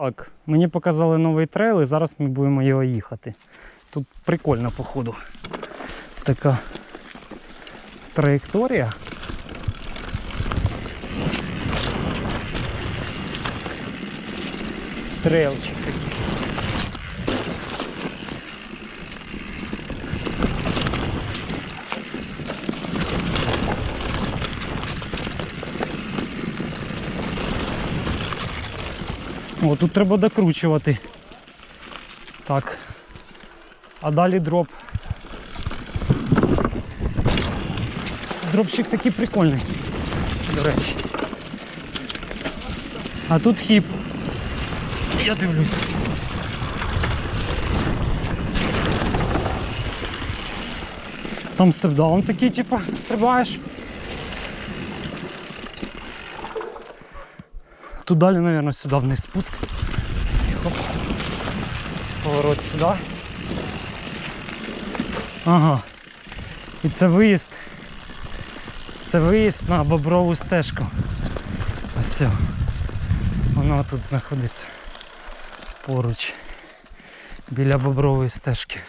Так, мені показали новий трейл і зараз ми будемо його їхати. Тут прикольно, походу. Така траєкторія. Трейлчик такий. О, тут треба докручувати. Так. А далі дроп. Дропчик такий прикольний. До речі. А тут хіп. Я дивлюсь. Там степдаун такий, типа, стрибаєш. Тут далі, мабуть, сюди вниз спуск. Хоп. Поворот сюди. Ага. І це виїзд. Це виїзд на боброву стежку. Ось все. Воно тут знаходиться поруч. Біля бобрової стежки.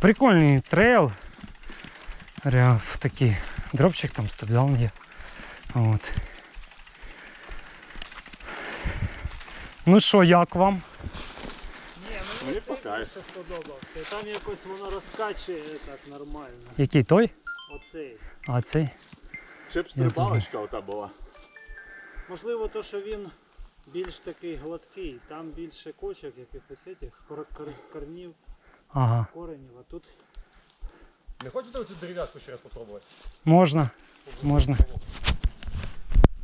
Прикольний трейл. Реально такий дропчик там степдаун є. От. Ну що, як вам? Мені покай. Ще сподобався. Там якось воно розкачує так нормально. Який той? Оцей. А цей? Ще б стрибалочка ота була. Можливо, то, що він більш такий гладкий, там більше кочок, якихось этих, кор- кор- корнів, Ага. коренів, а тут Не хочете оцю дерев'яшку ще раз попробовать? Можна. Можна.